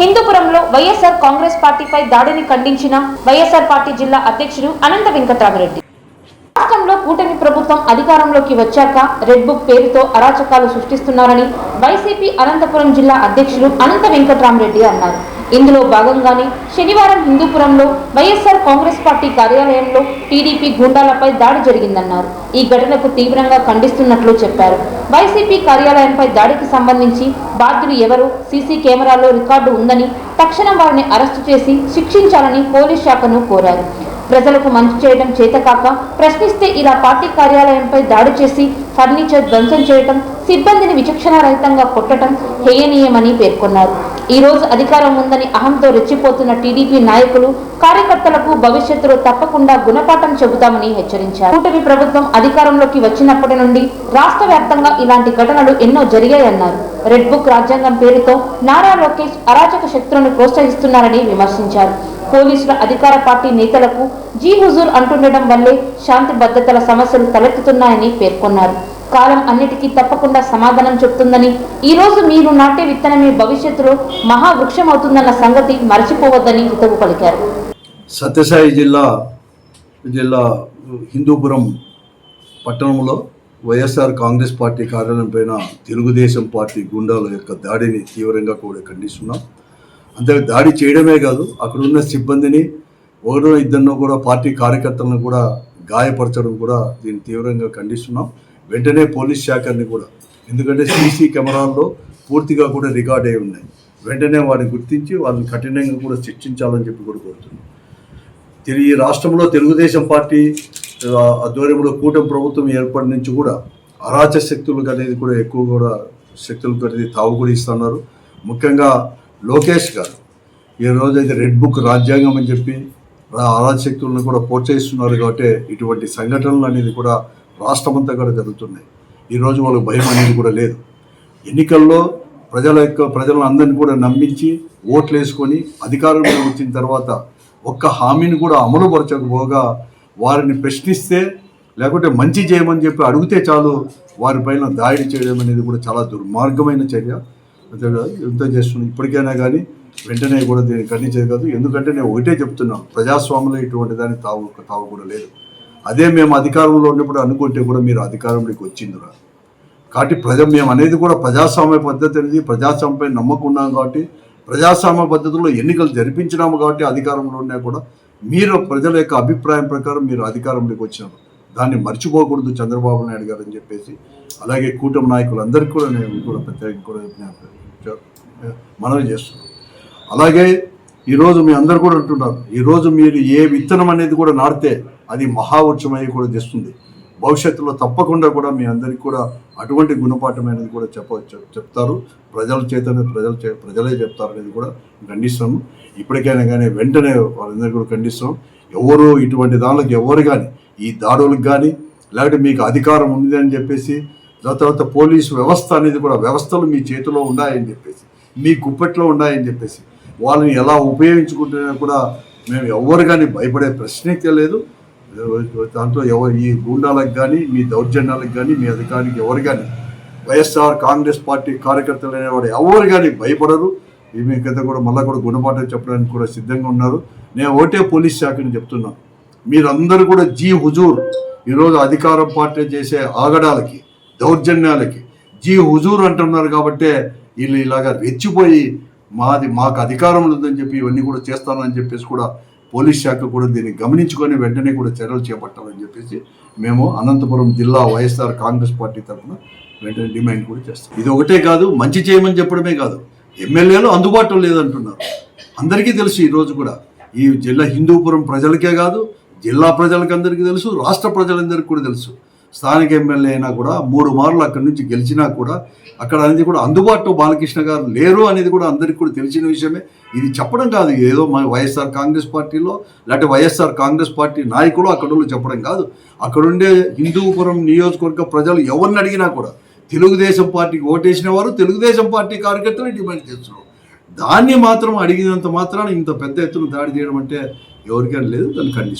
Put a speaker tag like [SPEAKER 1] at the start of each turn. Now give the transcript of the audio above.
[SPEAKER 1] హిందూపురంలో YSR Congress పార్టీపై దాడిని ఖండించిన YSR party జిల్లా అధ్యక్షుడు అనంత వెంకటరామరెడ్డి. రాష్ట్రంలో కూటమి ప్రభుత్వం అధికారంలోకి వచ్చాక రెడ్ బుక్ పేరుతో అరాచకాలు సృష్టిస్తున్నారని వైసీపీ అనంతపురం జిల్లా అధ్యక్షులు అనంత వెంకటరామరెడ్డి అన్నారు. ఇందులో భాగంగానే శనివారం హిందూపురంలో వైఎస్ఆర్ కాంగ్రెస్ పార్టీ కార్యాలయంలో టీడీపీ గూండాలపై దాడి జరిగిందన్నారు. ఈ ఘటనకు తీవ్రంగా ఖండిస్తున్నట్లు చెప్పారు. వైసీపీ కార్యాలయంపై దాడికి సంబంధించి బాధ్యులు ఎవరు సీసీ కెమెరాలో రికార్డు ఉందని తక్షణం వారిని అరెస్టు చేసి శిక్షించాలని పోలీస్ శాఖను కోరారు. ప్రజలకు మంచి చేయడం చేతకాక ప్రశ్నిస్తే ఇలా పార్టీ కార్యాలయంపై దాడి చేసి ఫర్నిచర్ ధ్వంసం చేయటం సిబ్బందిని విచక్షణారహితంగా కొట్టడం హేయనీయమని పేర్కొన్నారు. ఈ రోజు అధికారం ఉందని అహంతో రెచ్చిపోతున్న టీడీపీ నాయకులు కార్యకర్తలకు భవిష్యత్తులో తప్పకుండా గుణపాఠం చెబుతామని హెచ్చరించారు. కూటమి ప్రభుత్వం అధికారంలోకి వచ్చినప్పటి నుండి రాష్ట్ర వ్యాప్తంగా ఇలాంటి ఘటనలు ఎన్నో జరిగాయన్నారు. రెడ్ బుక్ రాజ్యాంగం పేరుతో నారా లోకేష్ అరాచక శక్తులను ప్రోత్సహిస్తున్నారని విమర్శించారు. పోలీసుల అధికార పార్టీ నేతలకు జీ హుజూర్ అంటుండటం వల్లే శాంతి భద్రతల సమస్యలు తలెత్తుతున్నాయని పేర్కొన్నారు. కాలం అన్నిటికీ తప్పకుండా సమాధానం చెప్తుందని. ఈ రోజు మీరు నాటే విత్తనమే భవిష్యత్తులో మహావృక్షం అవుతుందన్న సంగతి మర్చిపోవద్దని హితవు పలికారు.
[SPEAKER 2] సత్యసాయి జిల్లా జిల్లా హిందూపురం పట్టణంలో వైఎస్ఆర్ కాంగ్రెస్ పార్టీ కార్యాలయం పైన తెలుగుదేశం పార్టీ గుండాల యొక్క దాడిని తీవ్రంగా కూడా ఖండిస్తున్నాం. అంతే దాడి చేయడమే కాదు అక్కడ ఉన్న సిబ్బందిని ఒకటో ఇద్దరినో కూడా పార్టీ కార్యకర్తలను కూడా గాయపరచడం కూడా దీన్ని తీవ్రంగా ఖండిస్తున్నాం. వెంటనే పోలీస్ శాఖని కూడా. ఎందుకంటే సీసీ కెమెరాల్లో పూర్తిగా కూడా రికార్డ్ అయి ఉన్నాయి. వెంటనే వారిని గుర్తించి వాళ్ళని కఠినంగా కూడా శిక్షించాలని చెప్పి కూడా కోరుతున్నాం. తిరిగి ఈ రాష్ట్రంలో తెలుగుదేశం పార్టీ ఆధ్వర్యంలో కూటమి ప్రభుత్వం ఏర్పడి నుంచి కూడా అరాచ శక్తులకు అనేది కూడా ఎక్కువ కూడా శక్తులకు అనేది తావు కూడా ఇస్తున్నారు. ముఖ్యంగా లోకేష్ గారు ఈ రోజైతే అయితే రెడ్ బుక్ రాజ్యాంగం అని చెప్పి అరాచ శక్తులను కూడా ప్రోత్సహిస్తున్నారు కాబట్టి ఇటువంటి సంఘటనలు అనేది కూడా రాష్ట్రమంతా కూడా జరుగుతున్నాయి. ఈరోజు వాళ్ళకి భయం అనేది కూడా లేదు. ఎన్నికల్లో ప్రజల యొక్క ప్రజలను అందరినీ కూడా నమ్మించి ఓట్లు వేసుకొని అధికారంలో వచ్చిన తర్వాత ఒక్క హామీని కూడా అమలుపరచకపోగా వారిని ప్రశ్నిస్తే లేకుంటే మంచి చేయమని చెప్పి అడిగితే చాలు వారిపైన దాడి చేయడం అనేది కూడా చాలా దుర్మార్గమైన చర్య. ఎంత చేస్తున్నాం? ఇప్పటికైనా కానీ వెంటనే కూడా దీన్ని ఖండించేది కాదు. ఎందుకంటే నేను ఒకటే చెప్తున్నాను ప్రజాస్వామ్యంలో ఇటువంటి దానికి తావు తావు కూడా లేదు. అదే మేము అధికారంలో ఉన్నప్పుడు అనుకుంటే కూడా మీరు అధికారంలోకి వచ్చిందిరా. కాబట్టి ప్రజ మేము అనేది కూడా ప్రజాస్వామ్య పద్ధతి అనేది ప్రజాస్వామ్యంపై నమ్మకున్నాం కాబట్టి ప్రజాస్వామ్య పద్ధతిలో ఎన్నికలు జరిపించినాము కాబట్టి అధికారంలో ఉన్నా కూడా మీరు ప్రజల యొక్క అభిప్రాయం ప్రకారం మీరు అధికారంలోకి వచ్చినారు. దాన్ని మర్చిపోకూడదు చంద్రబాబు నాయుడు గారు అని చెప్పేసి. అలాగే కూటమి నాయకులందరికీ కూడా నేను కూడా ప్రత్యేకంగా కూడా మనవి చేస్తున్నాను. అలాగే ఈరోజు మీ అందరు కూడా అంటున్నారు. ఈరోజు మీరు ఏ విత్తనం అనేది కూడా నాటితే అది మహావృక్షమై కూడా తెస్తుంది. భవిష్యత్తులో తప్పకుండా కూడా మీ అందరికీ కూడా అటువంటి గుణపాఠం అనేది కూడా చెప్ప చెప్తారు. ప్రజల చేతనే ప్రజల చే ప్రజలే చెప్తారు అనేది కూడా ఖండిస్తాము. ఇప్పటికైనా కానీ వెంటనే వాళ్ళందరికీ కూడా ఖండిస్తాం ఎవరు ఇటువంటి దానికి ఎవరు కానీ ఈ దాడులకు కానీ లేకపోతే మీకు అధికారం ఉంది అని చెప్పేసి దాని తర్వాత పోలీసు వ్యవస్థ అనేది కూడా వ్యవస్థలు మీ చేతిలో ఉన్నాయని చెప్పేసి మీ గుప్పెట్లో ఉన్నాయని చెప్పేసి వాళ్ళని ఎలా ఉపయోగించుకుంటున్నా కూడా మేము ఎవరు కానీ భయపడే ప్రశ్నకే లేదు. దాంట్లో ఎవరు ఈ గూండాలకు కానీ మీ దౌర్జన్యాలకు కానీ మీ అధికారికి ఎవరు కానీ వైఎస్ఆర్ కాంగ్రెస్ పార్టీ కార్యకర్తలు అనేవాడు ఎవరు కానీ భయపడరు. ఈ మీ కింద కూడా మళ్ళీ కూడా గుణపాఠం చెప్పడానికి కూడా సిద్ధంగా ఉన్నారు. నేను ఒకటే పోలీస్ శాఖని చెప్తున్నాను మీరందరూ కూడా జీ హుజూర్ ఈరోజు అధికారం పార్టీ చేసే ఆగడాలకి దౌర్జన్యాలకి జీ హుజూర్ అంటున్నారు కాబట్టే వీళ్ళు ఇలాగా రెచ్చిపోయి మాది మాకు అధికారం ఉందని చెప్పి ఇవన్నీ కూడా చేస్తానని చెప్పేసి కూడా పోలీస్ శాఖ కూడా దీన్ని గమనించుకొని వెంటనే కూడా చర్యలు చేపట్టాలని చెప్పేసి మేము అనంతపురం జిల్లా వైఎస్ఆర్ కాంగ్రెస్ పార్టీ తరఫున వెంటనే డిమాండ్ కూడా చేస్తాం. ఇది ఒకటే కాదు మంచి చేయమని చెప్పడమే కాదు ఎమ్మెల్యేలు అందుబాటులో లేదంటున్నారు. అందరికీ తెలుసు ఈరోజు కూడా ఈ జిల్లా హిందూపురం ప్రజలకే కాదు జిల్లా ప్రజలకి అందరికీ తెలుసు రాష్ట్ర ప్రజలందరికీ కూడా తెలుసు. స్థానిక ఎమ్మెల్యే అయినా కూడా మూడు మార్లు అక్కడి నుంచి గెలిచినా కూడా అక్కడ అనేది కూడా అందుబాటులో బాలకృష్ణ గారు లేరు అనేది కూడా అందరికీ కూడా తెలిసిన విషయమే. ఇది చెప్పడం కాదు ఏదో మన వైఎస్ఆర్ కాంగ్రెస్ పార్టీలో లేకపోతే వైఎస్ఆర్ కాంగ్రెస్ పార్టీ నాయకులు అక్కడ వాళ్ళు చెప్పడం కాదు. అక్కడుండే హిందూపురం నియోజకవర్గ ప్రజలు ఎవరిని అడిగినా కూడా తెలుగుదేశం పార్టీకి ఓటేసిన వారు తెలుగుదేశం పార్టీ కార్యకర్తలు డిమాండ్ చేస్తున్నారు. దాన్ని మాత్రం అడిగినంత మాత్రాన ఇంత పెద్ద ఎత్తున దాడి చేయడం అంటే ఎవరికైనా లేదు దాన్ని ఖండిస్తుంది